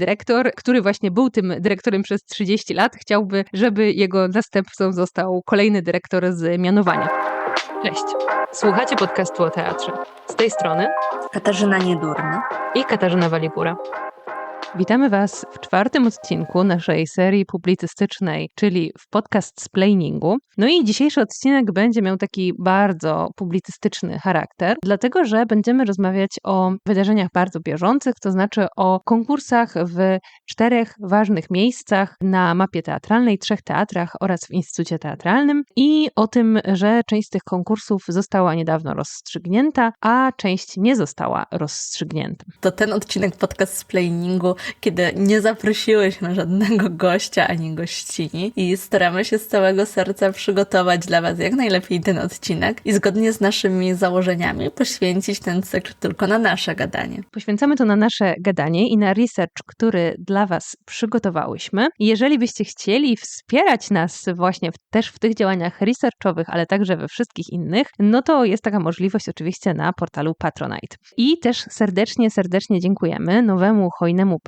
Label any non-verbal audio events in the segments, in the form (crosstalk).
dyrektor, który właśnie był tym dyrektorem przez 30 lat, chciałby, żeby jego następcą został kolejny dyrektor z mianowania. Cześć. Słuchacie podcastu o teatrze. Z tej strony Katarzyna Niedurna i Katarzyna Walibura. Witamy Was w czwartym odcinku naszej serii publicystycznej, czyli w podcast splainingu. No i dzisiejszy odcinek będzie miał taki bardzo publicystyczny charakter, dlatego że będziemy rozmawiać o wydarzeniach bardzo bieżących, to znaczy o konkursach w czterech ważnych miejscach na mapie teatralnej, trzech teatrach oraz w Instytucie Teatralnym i o tym, że część z tych konkursów została niedawno rozstrzygnięta, a część nie została rozstrzygnięta. To ten odcinek podcast splainingu kiedy nie zaprosiłyśmy żadnego gościa ani gościni i staramy się z całego serca przygotować dla Was jak najlepiej ten odcinek i zgodnie z naszymi założeniami poświęcić ten cykl tylko na nasze gadanie. Poświęcamy to na nasze gadanie i na research, który dla Was przygotowałyśmy. jeżeli byście chcieli wspierać nas właśnie w, też w tych działaniach researchowych, ale także we wszystkich innych, no to jest taka możliwość oczywiście na portalu Patronite. I też serdecznie, serdecznie dziękujemy nowemu hojnemu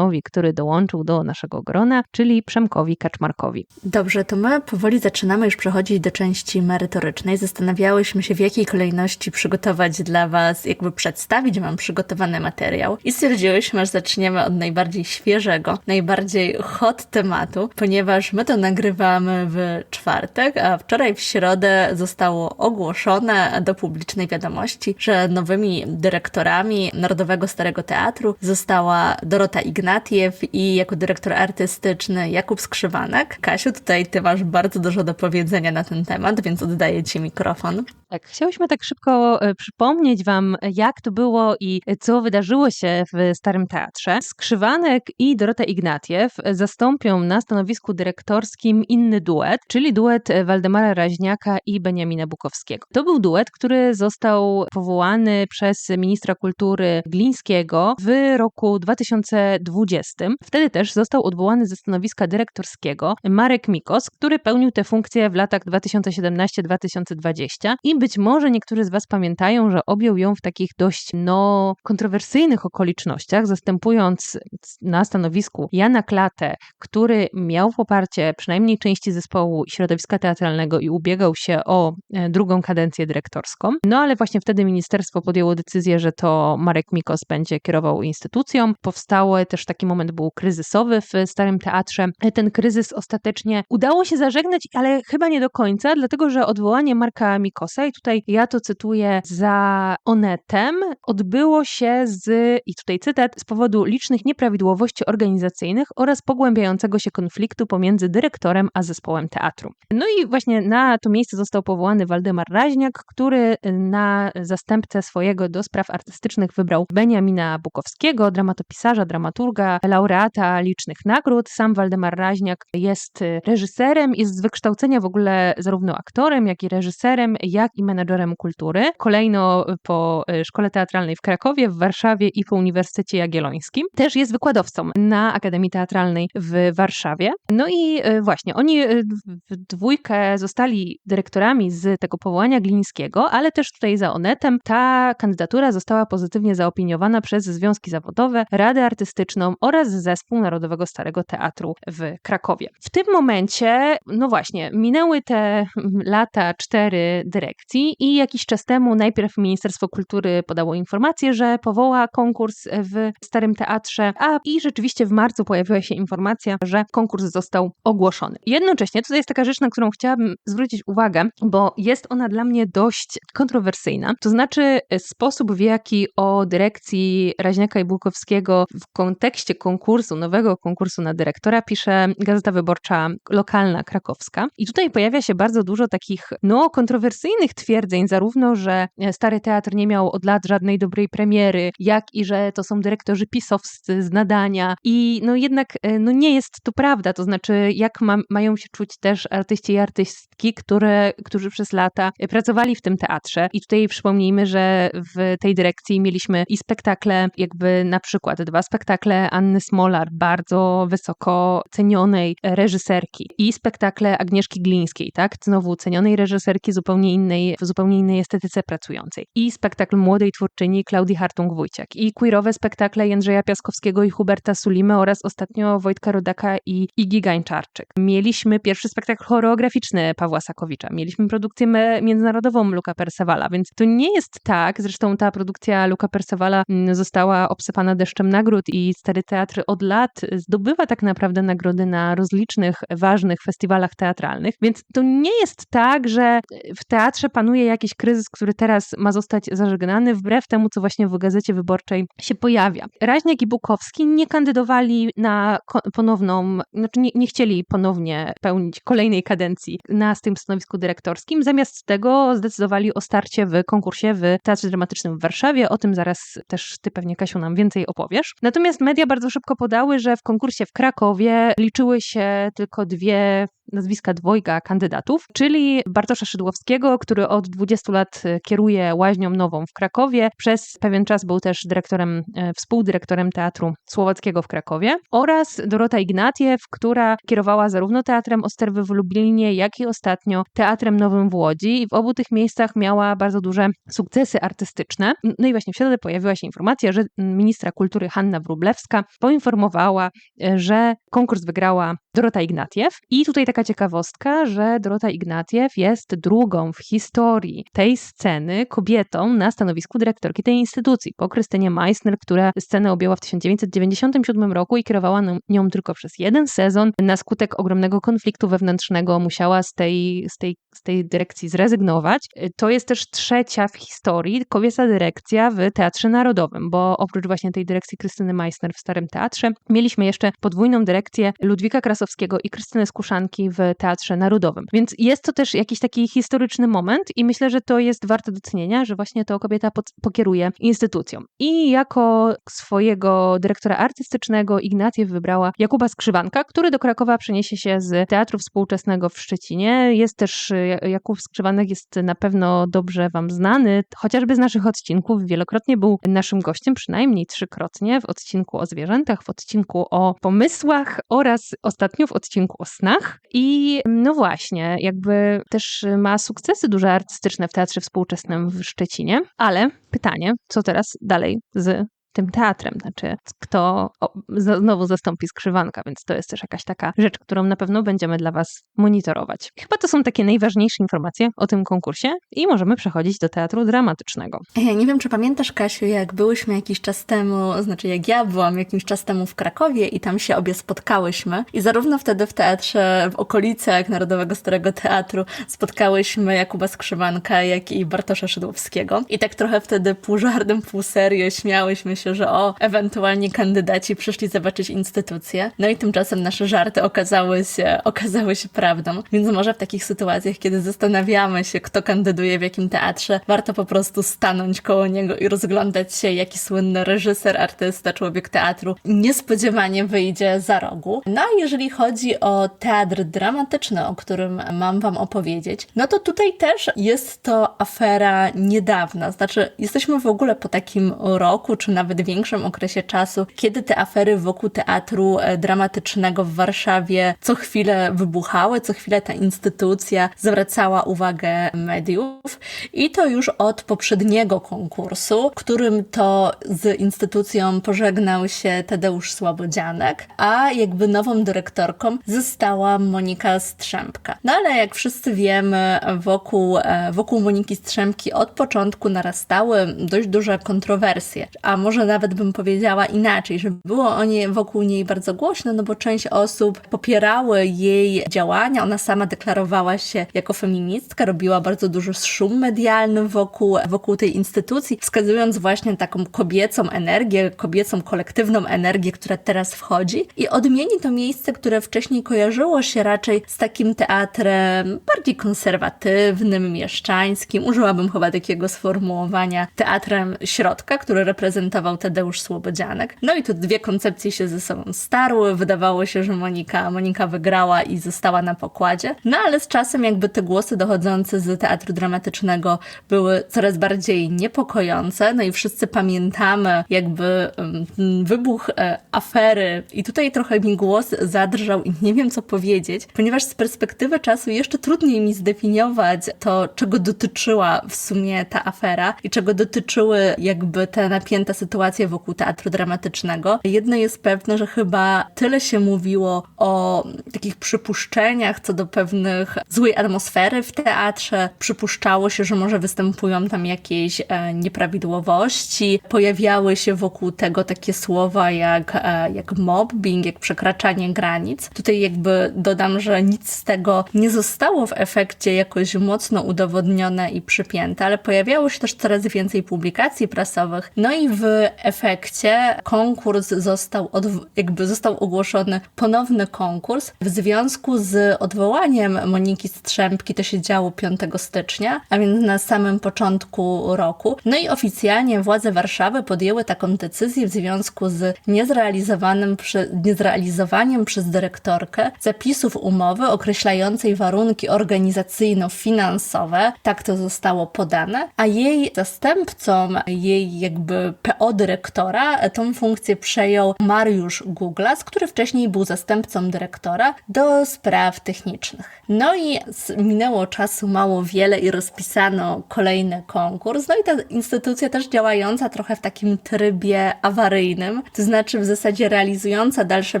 który dołączył do naszego grona, czyli Przemkowi Kaczmarkowi. Dobrze, to my powoli zaczynamy już przechodzić do części merytorycznej. Zastanawiałyśmy się, w jakiej kolejności przygotować dla Was, jakby przedstawić Wam przygotowany materiał i stwierdziłyśmy, że zaczniemy od najbardziej świeżego, najbardziej hot tematu, ponieważ my to nagrywamy w czwartek, a wczoraj w środę zostało ogłoszone do publicznej wiadomości, że nowymi dyrektorami Narodowego Starego Teatru została Dorota Ignatiew i jako dyrektor artystyczny Jakub Skrzywanek. Kasiu, tutaj ty masz bardzo dużo do powiedzenia na ten temat, więc oddaję ci mikrofon. Tak, chciałyśmy tak szybko e, przypomnieć Wam, jak to było i co wydarzyło się w Starym Teatrze. Skrzywanek i Dorota Ignatiew zastąpią na stanowisku dyrektorskim inny duet, czyli duet Waldemara Raźniaka i Beniamina Bukowskiego. To był duet, który został powołany przez ministra kultury Glińskiego w roku 2020. Wtedy też został odwołany ze stanowiska dyrektorskiego Marek Mikos, który pełnił tę funkcję w latach 2017-2020 i być może niektórzy z Was pamiętają, że objął ją w takich dość no, kontrowersyjnych okolicznościach, zastępując na stanowisku Jana Klatę, który miał poparcie przynajmniej części zespołu środowiska teatralnego i ubiegał się o e, drugą kadencję dyrektorską. No ale właśnie wtedy ministerstwo podjęło decyzję, że to Marek Mikos będzie kierował instytucją. Powstały też taki moment był kryzysowy w Starym Teatrze. Ten kryzys ostatecznie udało się zażegnać, ale chyba nie do końca, dlatego że odwołanie Marka Mikosa i tutaj ja to cytuję za Onetem, odbyło się z, i tutaj cytat, z powodu licznych nieprawidłowości organizacyjnych oraz pogłębiającego się konfliktu pomiędzy dyrektorem a zespołem teatru. No i właśnie na to miejsce został powołany Waldemar Raźniak, który na zastępcę swojego do spraw artystycznych wybrał Beniamina Bukowskiego, dramatopisarza, dramaturga, laureata licznych nagród. Sam Waldemar Raźniak jest reżyserem, jest z wykształcenia w ogóle zarówno aktorem, jak i reżyserem, jak i menedżerem kultury. Kolejno po e, Szkole Teatralnej w Krakowie, w Warszawie i po Uniwersytecie Jagiellońskim. Też jest wykładowcą na Akademii Teatralnej w Warszawie. No i e, właśnie, oni e, w dwójkę zostali dyrektorami z tego powołania Glińskiego, ale też tutaj za Onetem ta kandydatura została pozytywnie zaopiniowana przez związki zawodowe, Radę Artystyczną oraz Zespół Narodowego Starego Teatru w Krakowie. W tym momencie, no właśnie, minęły te lata cztery dyrekcji i jakiś czas temu najpierw Ministerstwo Kultury podało informację, że powoła konkurs w Starym Teatrze, a i rzeczywiście w marcu pojawiła się informacja, że konkurs został ogłoszony. Jednocześnie tutaj jest taka rzecz, na którą chciałabym zwrócić uwagę, bo jest ona dla mnie dość kontrowersyjna. To znaczy sposób, w jaki o dyrekcji Raźniaka i Bułkowskiego w kontekście konkursu, nowego konkursu na dyrektora pisze Gazeta Wyborcza lokalna krakowska. I tutaj pojawia się bardzo dużo takich no kontrowersyjnych twierdzeń, zarówno, że Stary Teatr nie miał od lat żadnej dobrej premiery, jak i że to są dyrektorzy pisowscy z nadania. I no jednak e, no nie jest to prawda, to znaczy jak ma, mają się czuć też artyści i artystki, które, którzy przez lata pracowali w tym teatrze. I tutaj przypomnijmy, że w tej dyrekcji mieliśmy i spektakle, jakby na przykład dwa spektakle Anny Smolar, bardzo wysoko cenionej reżyserki i spektakle Agnieszki Glińskiej, tak? Znowu cenionej reżyserki, zupełnie innej, w zupełnie innej estetyce pracującej. I spektakl młodej twórczyni Klaudii Hartung-Wójciak. I queerowe spektakle Jędrzeja Piaskowskiego i Huberta Sulimy oraz ostatnio Wojtka Rodaka i Igi Gańczarczyk. Mieliśmy pierwszy spektakl choreograficzny Pawła Sakowicza. Mieliśmy produkcję międzynarodową Luka Persewala, więc to nie jest tak, zresztą ta produkcja Luka Persewala mm, została obsypana deszczem nagród i Stary Teatr od lat zdobywa tak naprawdę nagrody na rozlicznych, ważnych festiwalach teatralnych, więc to nie jest tak, że w teatrze panuje jakiś kryzys, który teraz ma zostać zażegnany, wbrew temu, co właśnie w Gazecie Wyborczej się pojawia. Raźniak i Bukowski nie kandydowali na ponowną, znaczy nie, nie chcieli ponownie pełnić kolejnej kadencji na tym stanowisku dyrektorskim, zamiast tego zdecydowali o starcie w konkursie w Teatrze Dramatycznym w Warszawie. O tym zaraz też ty pewnie, Kasiu, nam więcej opowiesz. Natomiast media bardzo szybko podały, że w konkursie w Krakowie liczyły się tylko dwie nazwiska dwojga kandydatów, czyli Bartosza Szydłowskiego, który od 20 lat e, kieruje Łaźnią Nową w Krakowie. Przez pewien czas był też dyrektorem, e, współdyrektorem Teatru Słowackiego w Krakowie oraz Dorota Ignatiew, która kierowała zarówno Teatrem Osterwy w Lublinie, jak i ostatnio Teatrem Nowym w Łodzi i w obu tych miejscach miała bardzo duże sukcesy artystyczne. No i właśnie wtedy pojawiła się informacja, że ministra kultury Hanna Wrublewska poinformowała, e, że konkurs wygrała Dorota Ignatiew i tutaj taka taka ciekawostka, że Dorota Ignatiew jest drugą w historii tej sceny kobietą na stanowisku dyrektorki tej instytucji, po Krystynie Meissner, która scenę objęła w 1997 roku i kierowała nią tylko przez jeden sezon. Na skutek ogromnego konfliktu wewnętrznego musiała z tej, z tej, z tej dyrekcji zrezygnować. To jest też trzecia w historii kobieca dyrekcja w Teatrze Narodowym, bo oprócz właśnie tej dyrekcji Krystyny Meissner w Starym Teatrze, mieliśmy jeszcze podwójną dyrekcję Ludwika Krasowskiego i Krystyny Skuszanki w Teatrze Narodowym. Więc jest to też jakiś taki historyczny moment i myślę, że to jest warte docenienia, że właśnie to kobieta pokieruje instytucją. I jako swojego dyrektora artystycznego Ignaciew wybrała Jakuba Skrzywanka, który do Krakowa przeniesie się z Teatru Współczesnego w Szczecinie. Jest też, Jakub Skrzywanek jest na pewno dobrze Wam znany, chociażby z naszych odcinków. Wielokrotnie był naszym gościem, przynajmniej trzykrotnie w odcinku o zwierzętach, w odcinku o pomysłach oraz ostatnio w odcinku o snach. I i no właśnie, jakby też ma sukcesy duże artystyczne w teatrze współczesnym w Szczecinie, ale pytanie, co teraz dalej z tym teatrem, znaczy kto znowu zastąpi skrzywanka, więc to jest też jakaś taka rzecz, którą na pewno będziemy dla Was monitorować. Chyba to są takie najważniejsze informacje o tym konkursie i możemy przechodzić do teatru dramatycznego. Ja nie wiem, czy pamiętasz, Kasiu, jak byłyśmy jakiś czas temu, znaczy jak ja byłam jakiś czas temu w Krakowie i tam się obie spotkałyśmy i zarówno wtedy w teatrze w okolicach Narodowego Starego Teatru spotkałyśmy Jakuba Skrzywanka, jak i Bartosza Szydłowskiego i tak trochę wtedy pół żartem, pół serio śmiałyśmy się, że o, ewentualnie kandydaci przyszli zobaczyć instytucję. No i tymczasem nasze żarty okazały się, okazały się prawdą. Więc może w takich sytuacjach, kiedy zastanawiamy się, kto kandyduje w jakim teatrze, warto po prostu stanąć koło niego i rozglądać się, jaki słynny reżyser, artysta, człowiek teatru niespodziewanie wyjdzie za rogu. No a jeżeli chodzi o teatr dramatyczny, o którym mam wam opowiedzieć, no to tutaj też jest to afera niedawna. Znaczy, jesteśmy w ogóle po takim roku, czy nawet nawet większym okresie czasu, kiedy te afery wokół teatru e, dramatycznego w Warszawie co chwilę wybuchały, co chwilę ta instytucja zwracała uwagę mediów i to już od poprzedniego konkursu, którym to z instytucją pożegnał się Tadeusz Słabodzianek, a jakby nową dyrektorką została Monika Strzępka. No ale jak wszyscy wiemy, wokół, e, wokół Moniki Strzępki od początku narastały dość duże kontrowersje, a może nawet bym powiedziała inaczej, że było o wokół niej bardzo głośno, no bo część osób popierały jej działania. Ona sama deklarowała się jako feministka, robiła bardzo duży szum medialny wokół, wokół tej instytucji, wskazując właśnie taką kobiecą energię, kobiecą kolektywną energię, która teraz wchodzi i odmieni to miejsce, które wcześniej kojarzyło się raczej z takim teatrem bardziej konserwatywnym, mieszczańskim. Użyłabym chyba takiego sformułowania teatrem środka, który reprezentował reżyserował Tadeusz Słobodzianek. No i tu dwie koncepcje się ze sobą starły. Wydawało się, że Monika, Monika wygrała i została na pokładzie. No ale z czasem jakby te głosy dochodzące z teatru dramatycznego były coraz bardziej niepokojące. No i wszyscy pamiętamy jakby um, wybuch e, afery i tutaj trochę mi głos zadrżał i nie wiem co powiedzieć, ponieważ z perspektywy czasu jeszcze trudniej mi zdefiniować to, czego dotyczyła w sumie ta afera i czego dotyczyły jakby te napięte sytuacje wokół teatru dramatycznego. Jedno jest pewne, że chyba tyle się mówiło o takich przypuszczeniach co do pewnych złej atmosfery w teatrze. Przypuszczało się, że może występują tam jakieś e, nieprawidłowości. Pojawiały się wokół tego takie słowa jak, e, jak mobbing, jak przekraczanie granic. Tutaj jakby dodam, że nic z tego nie zostało w efekcie jakoś mocno udowodnione i przypięte, ale pojawiało się też coraz więcej publikacji prasowych. No i w efekcie konkurs został, jakby został ogłoszony ponowny konkurs w związku z odwołaniem Moniki Strzępki. To się działo 5 stycznia, a więc na samym początku roku. No i oficjalnie władze Warszawy podjęły taką decyzję w związku z niezrealizowanym, niezrealizowaniem przez dyrektorkę zapisów umowy określającej warunki organizacyjno-finansowe. Tak to zostało podane, a jej zastępcą, jej jakby PO dyrektora, tą funkcję przejął Mariusz Guglas, który wcześniej był zastępcą dyrektora do spraw technicznych. No i minęło czasu mało wiele i rozpisano kolejny konkurs. No i ta instytucja też działająca trochę w takim trybie awaryjnym, to znaczy w zasadzie realizująca dalsze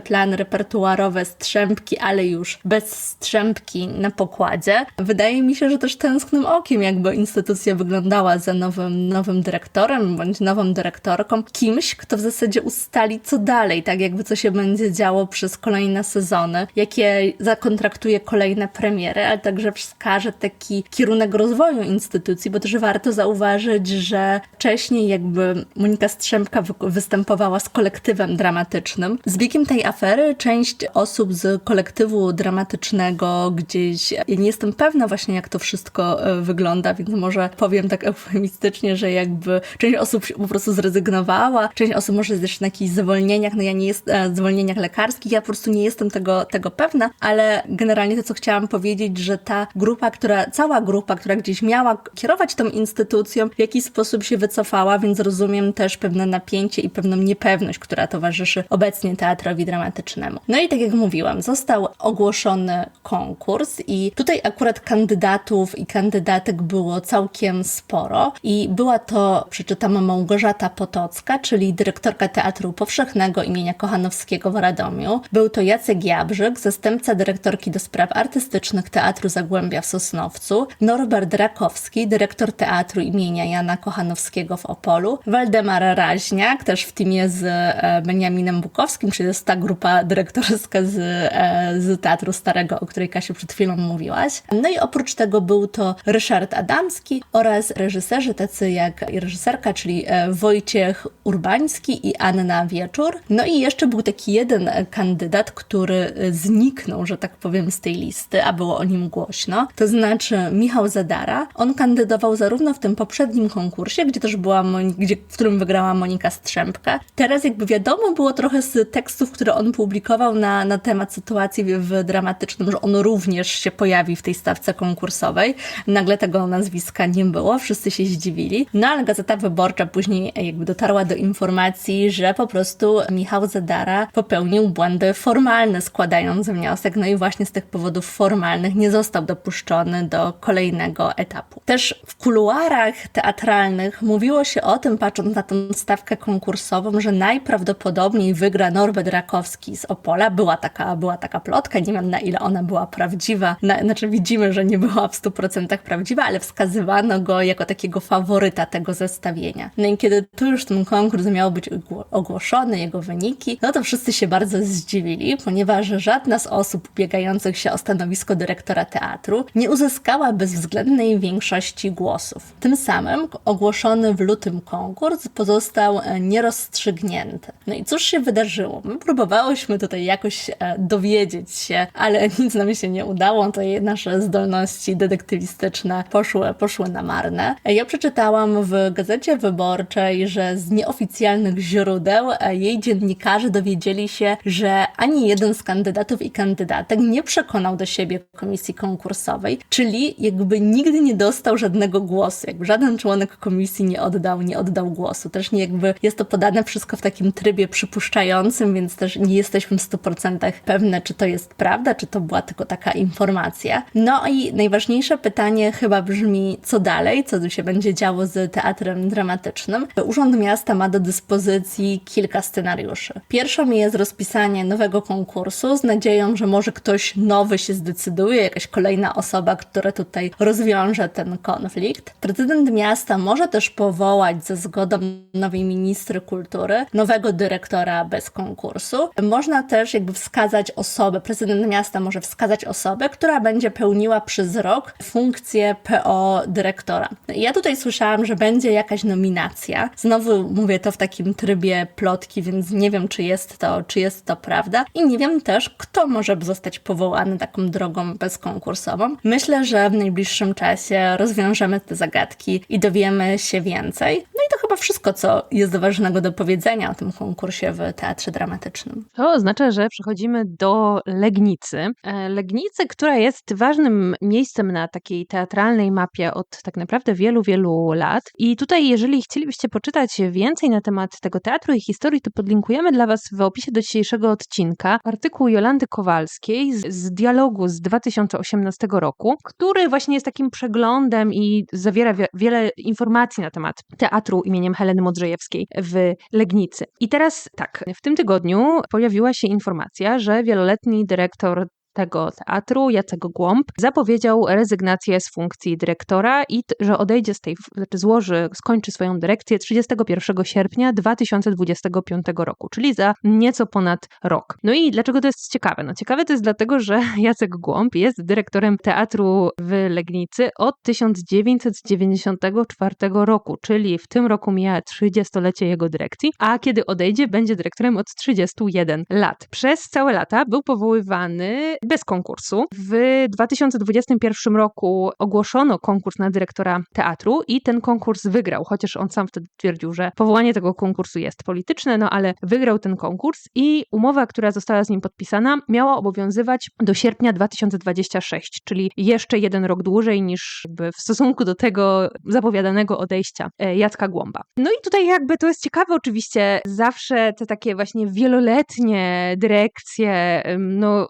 plany repertuarowe strzępki, ale już bez strzępki na pokładzie. Wydaje mi się, że też tęsknym okiem jakby instytucja wyglądała za nowym, nowym dyrektorem bądź nową dyrektorką, kimś, kto w zasadzie ustali co dalej, tak jakby co się będzie działo przez kolejne sezony, jakie zakontraktuje kolejne premiery, ale także wskaże taki kierunek rozwoju instytucji, bo też warto zauważyć, że wcześniej jakby Monika Strzępka występowała z kolektywem dramatycznym. Z biegiem tej afery część osób z kolektywu dramatycznego gdzieś, ja nie jestem pewna właśnie jak to wszystko e, wygląda, więc może powiem tak eufemistycznie, że jakby część osób po prostu zrezygnowała, część osób może jest jeszcze na jakichś zwolnieniach, no ja nie jestem, zwolnieniach lekarskich, ja po prostu nie jestem tego, tego pewna, ale generalnie to, co chciałam powiedzieć, że ta grupa, która, cała grupa, która gdzieś miała kierować tą instytucją, w jakiś sposób się wycofała, więc rozumiem też pewne napięcie i pewną niepewność, która towarzyszy obecnie teatrowi dramatycznemu. No i tak jak mówiłam, został ogłoszony konkurs i tutaj akurat kandydatów i kandydatek było całkiem sporo i była to, przeczytam, Małgorzata Czyli dyrektorka Teatru Powszechnego imienia Kochanowskiego w Radomiu. Był to Jacek Jabrzyk, zastępca dyrektorki do spraw artystycznych Teatru Zagłębia w Sosnowcu, Norbert Rakowski, dyrektor Teatru imienia Jana Kochanowskiego w Opolu, Waldemar Raźniak, też w teamie z e, Beniaminem Bukowskim, czyli jest ta grupa dyrektorska z, e, z Teatru Starego, o której Kasiu przed chwilą mówiłaś. No i oprócz tego był to Ryszard Adamski oraz reżyserzy tacy jak reżyserka, czyli e, Wojciech Urbański i Anna Wieczór. No i jeszcze był taki jeden kandydat, który zniknął, że tak powiem, z tej listy, a było o nim głośno. To znaczy Michał Zadara. On kandydował zarówno w tym poprzednim konkursie, gdzie też była, gdzie, w którym wygrała Monika Strzępka. Teraz jakby wiadomo było trochę z tekstów, które on publikował na, na temat sytuacji w dramatycznym, że on również się pojawi w tej stawce konkursowej. Nagle tego nazwiska nie było, wszyscy się zdziwili. No ale Gazeta Wyborcza później jakby dotarła do informacji, że po prostu Michał Zadara popełnił błędy formalne, składając wniosek. No i właśnie z tych powodów formalnych nie został dopuszczony do kolejnego etapu. Też w kuluarach teatralnych mówiło się o tym, patrząc na tę stawkę konkursową, że najprawdopodobniej wygra Norbert Rakowski z Opola. Była taka, była taka plotka, nie wiem na ile ona była prawdziwa. Na, znaczy widzimy, że nie była w 100% prawdziwa, ale wskazywano go jako takiego faworyta tego zestawienia. No i kiedy tu już ten konkurs miał być ogłoszony, jego wyniki, no to wszyscy się bardzo zdziwili, ponieważ żadna z osób ubiegających się o stanowisko dyrektora teatru nie uzyskała bezwzględnej większości głosów. Tym samym ogłoszony w lutym konkurs pozostał e, nierozstrzygnięty. No i cóż się wydarzyło? My próbowałyśmy tutaj jakoś e, dowiedzieć się, ale (laughs) nic nam się nie udało, to nasze zdolności detektywistyczne poszły, poszły na marne. Ja przeczytałam w Gazecie Wyborczej, że z nieoficjalnych źródeł jej dziennikarze dowiedzieli się, że ani jeden z kandydatów i kandydatek nie przekonał do siebie komisji konkursowej, czyli jakby nigdy nie dostał żadnego głosu, jakby żaden członek komisji nie oddał, nie oddał głosu. Też nie jakby jest to podane wszystko w takim trybie przypuszczającym, więc też nie jesteśmy w 100% pewne, czy to jest prawda, czy to była tylko taka informacja. No i najważniejsze pytanie chyba brzmi, co dalej, co tu się będzie działo z teatrem dramatycznym. Urząd Miasta ma do dyspozycji kilka scenariuszy. Pierwszą jest rozpisanie nowego konkursu z nadzieją, że może ktoś nowy się zdecyduje, jakaś kolejna osoba, która tutaj rozwiąże ten konflikt. Prezydent miasta może też powołać ze zgodą nowej ministry kultury nowego dyrektora bez konkursu. Można też jakby wskazać osobę, prezydent miasta może wskazać osobę, która będzie pełniła przez rok funkcję PO dyrektora. Ja tutaj słyszałam, że będzie jakaś nominacja. Znowu mówię to w takim trybie plotki, więc nie wiem, czy jest to, czy jest to prawda. I nie wiem też, kto może zostać powołany taką drogą bezkonkursową. Myślę, że w najbliższym czasie rozwiążemy te zagadki i dowiemy się więcej. No i to chyba wszystko, co jest ważnego do powiedzenia o tym konkursie w teatrze dramatycznym. To oznacza, że przechodzimy do Legnicy. E, Legnicy, która jest ważnym miejscem na takiej teatralnej mapie od tak naprawdę wielu, wielu lat. I tutaj, jeżeli chcielibyście poczytać więcej na temat tego teatru i historii, to podlinkujemy dla Was w opisie do dzisiejszego odcinka artykuł Jolandy Kowalskiej z, z dialogu z 2018 roku, który właśnie jest takim przeglądem i zawiera wiele informacji na temat teatru imieniem Heleny Modrzejewskiej w Legnicy. I teraz tak, w tym tygodniu pojawiła się informacja, że wieloletni dyrektor tego teatru, Jacek Głąb, zapowiedział rezygnację z funkcji dyrektora i że odejdzie z tej, znaczy złoży, skończy swoją dyrekcję 31 sierpnia 2025 roku, czyli za nieco ponad rok. No i dlaczego to jest ciekawe? No ciekawe to jest dlatego, że (laughs) Jacek Głąb jest dyrektorem teatru w Legnicy od 1994 roku, czyli w tym roku mija 30-lecie jego dyrekcji, a kiedy odejdzie, będzie dyrektorem od 31 lat. Przez całe lata był powoływany bez konkursu. W 2021 roku ogłoszono konkurs na dyrektora teatru i ten konkurs wygrał, chociaż on sam wtedy twierdził, że powołanie tego konkursu jest polityczne, no ale wygrał ten konkurs i umowa, która została z nim podpisana, miała obowiązywać do sierpnia 2026, czyli jeszcze jeden rok dłużej niż w stosunku do tego zapowiadanego odejścia e, Jacka Głąba. No i tutaj jakby to jest ciekawe oczywiście, zawsze te takie właśnie wieloletnie dyrekcje, no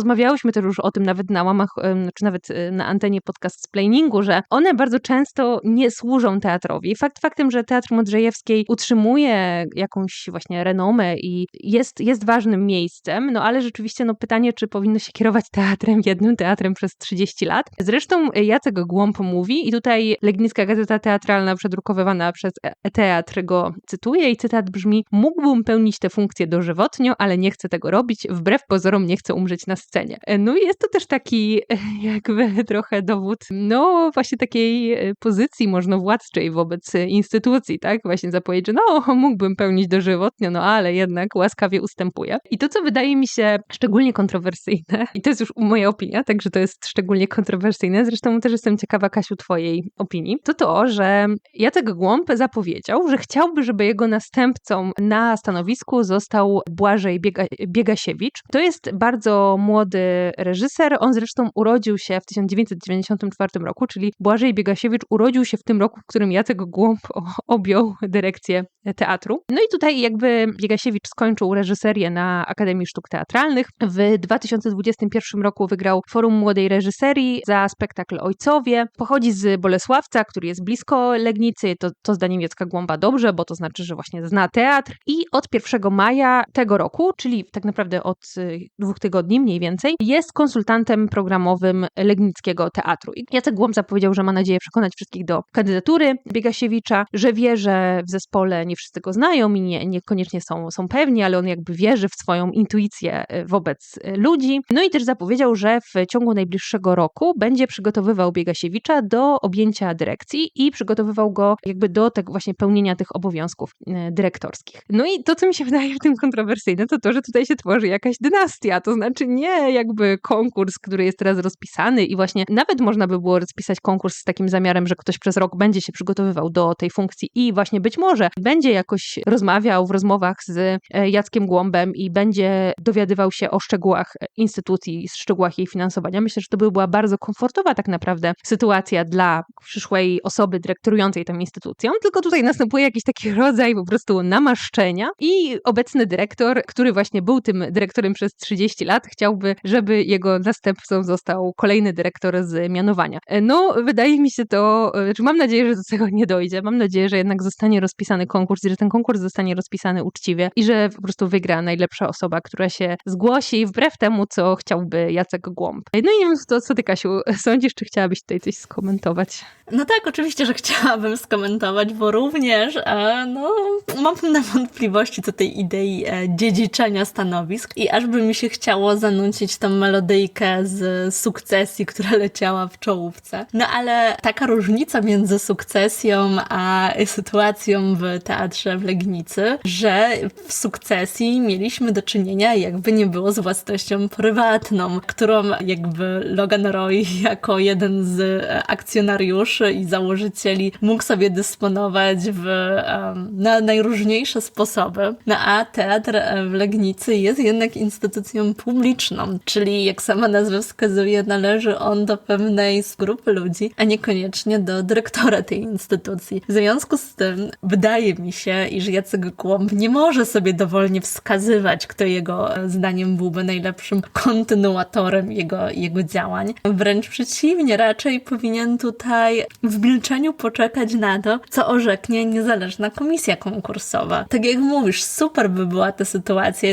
rozmawiałyśmy też już o tym nawet na łamach, czy nawet y, na antenie podcast splainingu, że one bardzo często nie służą teatrowi. Fakt faktem, że Teatr Modrzejewskiej utrzymuje jakąś właśnie renomę i jest, jest ważnym miejscem, no ale rzeczywiście no pytanie, czy powinno się kierować teatrem, jednym teatrem przez 30 lat. Zresztą Jacek Głąb mówi i tutaj Legnicka Gazeta Teatralna przedrukowywana przez e Teatr go cytuje i cytat brzmi mógłbym pełnić tę funkcję dożywotnio, ale nie chcę tego robić, wbrew pozorom nie chcę umrzeć na scenie scenie. E, no i jest to też taki e, jakby (laughs) trochę dowód, no właśnie takiej e, pozycji możnowładczej wobec instytucji, tak? Właśnie zapowiedź, że no (laughs) mógłbym pełnić dożywotnio, no ale jednak łaskawie ustępuję. I to, co wydaje mi się szczególnie kontrowersyjne, (laughs) i to jest już moja opinia, także to jest szczególnie kontrowersyjne, zresztą też jestem ciekawa, Kasiu, twojej opinii, to to, że Jacek Głąb zapowiedział, że chciałby, żeby jego następcą na stanowisku został Błażej Biega Biegasiewicz. To jest bardzo młody młody reżyser. On zresztą urodził się w 1994 roku, czyli Błażej Biegasiewicz urodził się w tym roku, w którym Jacek Głąb objął dyrekcję teatru. No i tutaj jakby Biegasiewicz skończył reżyserię na Akademii Sztuk Teatralnych. W 2021 roku wygrał Forum Młodej Reżyserii za spektakl Ojcowie. Pochodzi z Bolesławca, który jest blisko Legnicy. To, to zdaniem Jacka Głąba dobrze, bo to znaczy, że właśnie zna teatr. I od 1 maja tego roku, czyli tak naprawdę od y, dwóch tygodni mniej więcej, więcej, jest konsultantem programowym Legnickiego Teatru. I Jacek Głąb zapowiedział, że ma nadzieję przekonać wszystkich do kandydatury Biegasiewicza, że wie, że w zespole nie wszyscy go znają i nie, niekoniecznie są, są pewni, ale on jakby wierzy w swoją intuicję e, wobec e, ludzi. No i też zapowiedział, że w ciągu najbliższego roku będzie przygotowywał Biegasiewicza do objęcia dyrekcji i przygotowywał go jakby do tego właśnie pełnienia tych obowiązków e, dyrektorskich. No i to, co mi się wydaje w tym kontrowersyjne, to to, że tutaj się tworzy jakaś dynastia, to znaczy nie jakby konkurs, który jest teraz rozpisany i właśnie nawet można by było rozpisać konkurs z takim zamiarem, że ktoś przez rok będzie się przygotowywał do tej funkcji i właśnie być może będzie jakoś rozmawiał w rozmowach z e, Jackiem Głąbem i będzie dowiadywał się o szczegółach instytucji, szczegółach jej finansowania. Myślę, że to by była bardzo komfortowa tak naprawdę sytuacja dla przyszłej osoby dyrektorującej tą instytucją, tylko tutaj następuje jakiś taki rodzaj po prostu namaszczenia i obecny dyrektor, który właśnie był tym dyrektorem przez 30 lat, chciałby, żeby jego następcą został kolejny dyrektor z mianowania. No, wydaje mi się to, znaczy mam nadzieję, że do tego nie dojdzie. Mam nadzieję, że jednak zostanie rozpisany konkurs że ten konkurs zostanie rozpisany uczciwie i że po prostu wygra najlepsza osoba, która się zgłosi wbrew temu, co chciałby Jacek Głąb. No i nie wiem, to, co ty, Kasiu, (laughs) sądzisz, czy chciałabyś tutaj coś skomentować? No tak, oczywiście, że chciałabym skomentować, bo również e, no, mam pewne wątpliwości co tej idei e, dziedziczenia stanowisk i aż by mi się chciało zanucić tą melodyjkę z sukcesji, która leciała w czołówce. No ale taka różnica między sukcesją a sytuacją w teatrze w Legnicy, że w sukcesji mieliśmy do czynienia jakby nie było z własnością prywatną, którą jakby Logan Roy jako jeden z akcjonariuszy i założycieli mógł sobie dysponować w, na najróżniejsze sposoby. No a teatr w Legnicy jest jednak instytucją publiczną, czyli jak sama nazwa wskazuje, należy on do pewnej grupy ludzi, a niekoniecznie do dyrektora tej instytucji. W związku z tym wydaje mi się, iż Jacek Głąb nie może sobie dowolnie wskazywać, kto jego zdaniem byłby najlepszym kontynuatorem jego, jego działań. Wręcz przeciwnie, raczej powinien tutaj w milczeniu poczekać na to, co orzeknie niezależna komisja konkursowa. Tak jak mówisz, super by była ta sytuacja,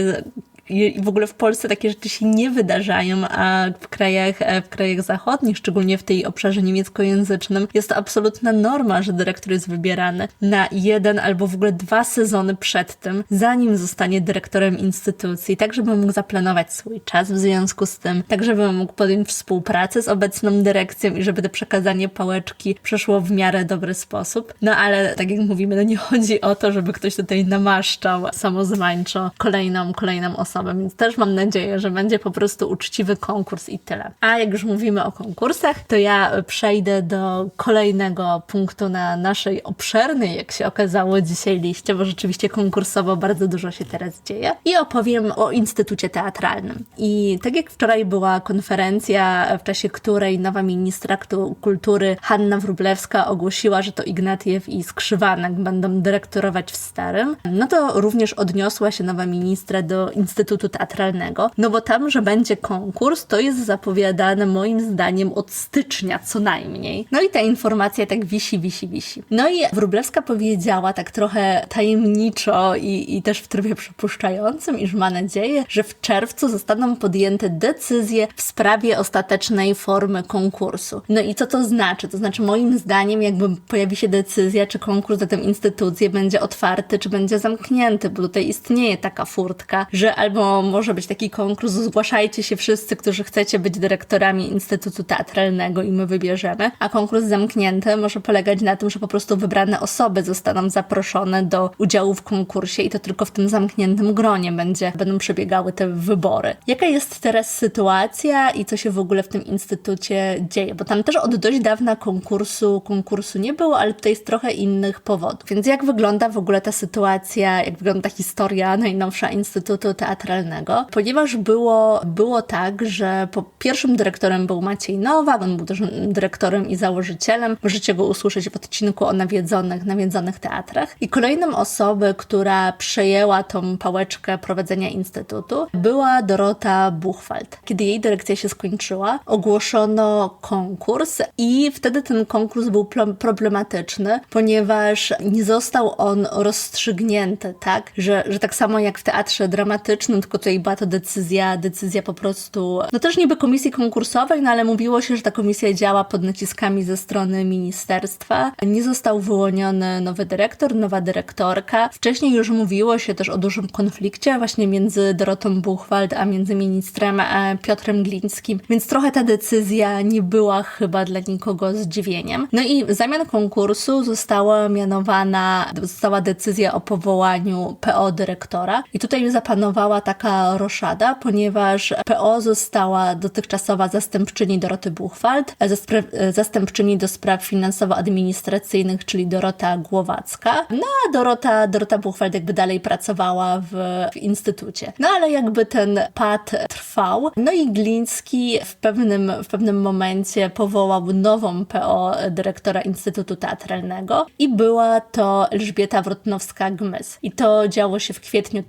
i w ogóle w Polsce takie rzeczy się nie wydarzają, a w krajach, e, w krajach zachodnich, szczególnie w tej obszarze niemieckojęzycznym, jest to absolutna norma, że dyrektor jest wybierany na jeden albo w ogóle dwa sezony przed tym, zanim zostanie dyrektorem instytucji, tak żeby mógł zaplanować swój czas w związku z tym, tak żeby mógł podjąć współpracę z obecną dyrekcją i żeby to przekazanie pałeczki przeszło w miarę dobry sposób. No ale tak jak mówimy, no nie chodzi o to, żeby ktoś tutaj namaszczał samozwańczo kolejną, kolejną osobę więc też mam nadzieję, że będzie po prostu uczciwy konkurs i tyle. A jak już mówimy o konkursach, to ja przejdę do kolejnego punktu na naszej obszernej, jak się okazało dzisiaj liście, bo rzeczywiście konkursowo bardzo dużo się teraz dzieje i opowiem o Instytucie Teatralnym. I tak jak wczoraj była konferencja, w czasie której nowa ministra kultury Hanna Wrublewska ogłosiła, że to Ignatiew i Skrzywanek będą dyrektorować w Starym, no to również odniosła się nowa ministra do Instytutu Instytutu Teatralnego, no bo tam, że będzie konkurs, to jest zapowiadane moim zdaniem od stycznia co najmniej. No i ta informacja tak wisi, wisi, wisi. No i Wróblewska powiedziała tak trochę tajemniczo i, i też w trybie przypuszczającym, iż ma nadzieję, że w czerwcu zostaną podjęte decyzje w sprawie ostatecznej formy konkursu. No i co to znaczy? To znaczy moim zdaniem jakby pojawi się decyzja, czy konkurs za tę instytucję będzie otwarty, czy będzie zamknięty, bo tutaj istnieje taka furtka, że albo albo może być taki konkurs, zgłaszajcie się wszyscy, którzy chcecie być dyrektorami Instytutu Teatralnego i my wybierzemy, a konkurs zamknięty może polegać na tym, że po prostu wybrane osoby zostaną zaproszone do udziału w konkursie i to tylko w tym zamkniętym gronie będzie, będą przebiegały te wybory. Jaka jest teraz sytuacja i co się w ogóle w tym instytucie dzieje? Bo tam też od dość dawna konkursu, konkursu nie było, ale tutaj jest trochę innych powodów. Więc jak wygląda w ogóle ta sytuacja, jak wygląda historia najnowsza Instytutu Teatralnego? Teatralnego, ponieważ było, było tak, że po pierwszym dyrektorem był Maciej Nowak, on był też dyrektorem i założycielem. Możecie go usłyszeć w odcinku o nawiedzonych, nawiedzonych teatrach. I kolejną osobą, która przejęła tą pałeczkę prowadzenia Instytutu, była Dorota Buchwald. Kiedy jej dyrekcja się skończyła, ogłoszono konkurs i wtedy ten konkurs był problematyczny, ponieważ nie został on rozstrzygnięty, tak, że, że tak samo jak w teatrze dramatycznym tylko tutaj była to decyzja, decyzja po prostu, no też niby komisji konkursowej, no ale mówiło się, że ta komisja działa pod naciskami ze strony ministerstwa. Nie został wyłoniony nowy dyrektor, nowa dyrektorka. Wcześniej już mówiło się też o dużym konflikcie właśnie między Dorotą Buchwald, a między ministrem e, Piotrem Glińskim, więc trochę ta decyzja nie była chyba dla nikogo zdziwieniem. No i w zamian konkursu została mianowana, została decyzja o powołaniu PO dyrektora i tutaj zapanowała powstała taka roszada, ponieważ PO została dotychczasowa zastępczyni Doroty Buchwald, zastępczyni do spraw finansowo-administracyjnych, czyli Dorota Głowacka. No a Dorota, Dorota Buchwald jakby dalej pracowała w, w instytucie. No ale jakby ten pad trwał. No i Gliński w pewnym, w pewnym momencie powołał nową PO dyrektora Instytutu Teatralnego i była to Elżbieta Wrotnowska-Gmys. I to działo się w kwietniu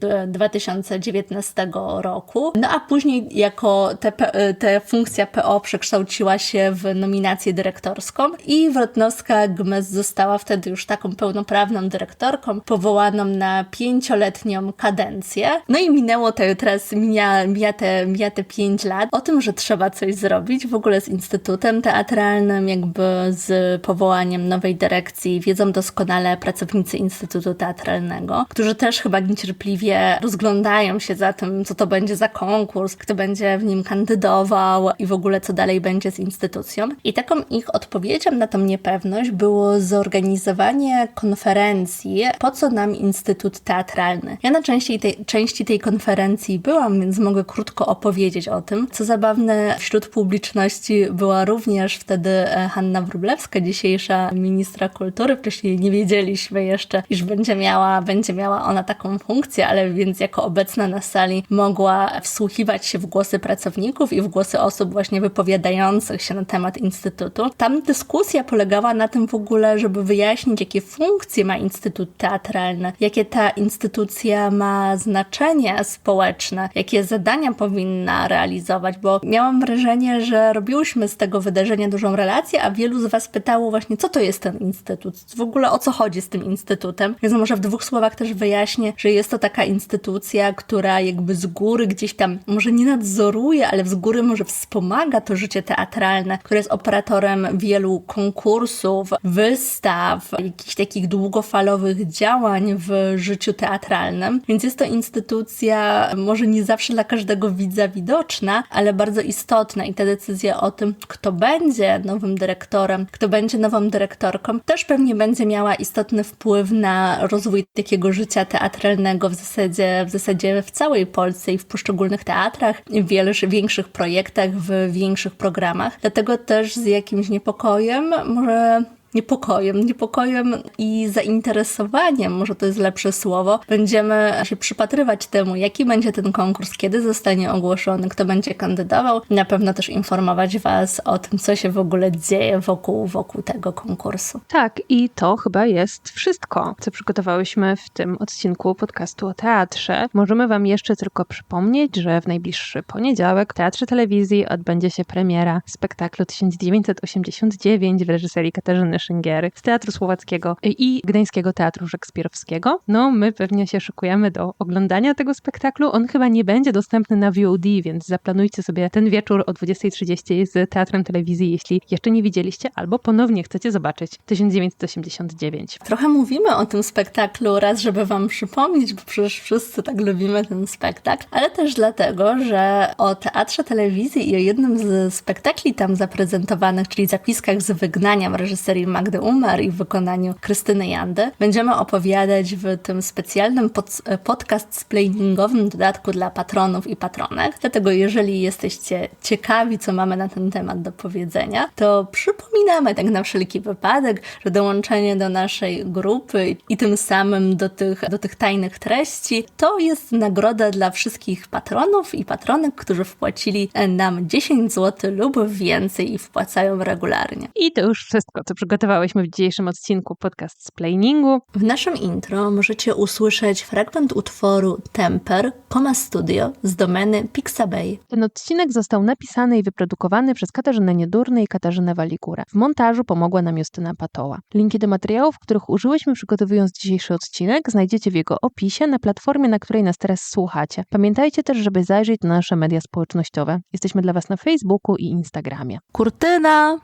2019 roku. No a później jako te, te funkcja PO przekształciła się w nominację dyrektorską i Wrotnowska-Gmys została wtedy już taką pełnoprawną dyrektorką, powołaną na pięcioletnią kadencję. No i minęło to teraz, mija, mija, te, mija te pięć lat o tym, że trzeba coś zrobić w ogóle z Instytutem Teatralnym, jakby z powołaniem nowej dyrekcji. Wiedzą doskonale pracownicy Instytutu Teatralnego, którzy też chyba niecierpliwie rozglądają się za tym, co to będzie za konkurs, kto będzie w nim kandydował i w ogóle co dalej będzie z instytucją. I taką ich odpowiedzią na tą niepewność było zorganizowanie konferencji, po co nam Instytut Teatralny. Ja na części tej, części tej konferencji byłam, więc mogę krótko opowiedzieć o tym. Co zabawne, wśród publiczności była również wtedy e, Hanna Wróblewska, dzisiejsza ministra kultury. Wcześniej nie wiedzieliśmy jeszcze, iż będzie miała, będzie miała ona taką funkcję, ale więc jako obecna na sali mogła wsłuchiwać się w głosy pracowników i w głosy osób właśnie wypowiadających się na temat Instytutu. Tam dyskusja polegała na tym w ogóle, żeby wyjaśnić, jakie funkcje ma Instytut Teatralny, jakie ta instytucja ma znaczenie społeczne, jakie zadania powinna realizować, bo miałam wrażenie, że robiłyśmy z tego wydarzenia dużą relację, a wielu z Was pytało właśnie, co to jest ten instytut, w ogóle o co chodzi z tym instytutem. Więc może w dwóch słowach też wyjaśnię, że jest to taka instytucja, która jakby z góry gdzieś tam, może nie nadzoruje, ale z góry może wspomaga to życie teatralne, które jest operatorem wielu konkursów, wystaw, jakichś takich długofalowych działań w życiu teatralnym. Więc jest to instytucja może nie zawsze dla każdego widza widoczna, ale bardzo istotna i ta decyzja o tym, kto będzie nowym dyrektorem, kto będzie nową dyrektorką, też pewnie będzie miała istotny wpływ na rozwój takiego życia teatralnego w zasadzie, w zasadzie w całej Polsce i w poszczególnych teatrach, w większych projektach, w większych programach. Dlatego też z jakimś niepokojem może niepokojem, niepokojem i zainteresowaniem, może to jest lepsze słowo, będziemy się przypatrywać temu, jaki będzie ten konkurs, kiedy zostanie ogłoszony, kto będzie kandydował. Na pewno też informować Was o tym, co się w ogóle dzieje wokół, wokół tego konkursu. Tak, i to chyba jest wszystko, co przygotowałyśmy w tym odcinku podcastu o teatrze. Możemy Wam jeszcze tylko przypomnieć, że w najbliższy poniedziałek w Teatrze Telewizji odbędzie się premiera spektaklu 1989 w reżyserii Katarzyny Szyngier z Teatru Słowackiego i Gdańskiego Teatru Szekspirowskiego. No, my pewnie się szykujemy do oglądania tego spektaklu. On chyba nie będzie dostępny na VOD, więc zaplanujcie sobie ten wieczór o 20.30 z Teatrem Telewizji, jeśli jeszcze nie widzieliście albo ponownie chcecie zobaczyć 1989. Trochę mówimy o tym spektaklu raz, żeby wam przypomnieć, bo przecież wszyscy tak lubimy ten spektakl, ale też dlatego, że o Teatrze Telewizji i o jednym z spektakli tam zaprezentowanych, czyli zapiskach z wygnania w reżyserii Magdy Umar i w wykonaniu Krystyny Jandy będziemy opowiadać w tym specjalnym pod, podcast splainingowym dodatku dla patronów i patronek. Dlatego jeżeli jesteście ciekawi, co mamy na ten temat do powiedzenia, to przypominamy tak na wszelki wypadek, że dołączenie do naszej grupy i tym samym do tych, do tych tajnych treści to jest nagroda dla wszystkich patronów i patronek, którzy wpłacili nam 10 zł lub więcej i wpłacają regularnie. I to już wszystko, co przygotowaliśmy przygotowałyśmy w dzisiejszym odcinku podcast z Playningu. W naszym intro możecie usłyszeć fragment utworu Temper Coma Studio z domeny Pixabay. Ten odcinek został napisany i wyprodukowany przez Katarzynę Niedurny i Katarzynę Waligurę. W montażu pomogła nam Justyna Patoła. Linki do materiałów, których użyłyśmy przygotowując dzisiejszy odcinek znajdziecie w jego opisie na platformie, na której nas teraz słuchacie. Pamiętajcie też, żeby zajrzeć na nasze media społecznościowe. Jesteśmy dla Was na Facebooku i Instagramie. Kurtyna!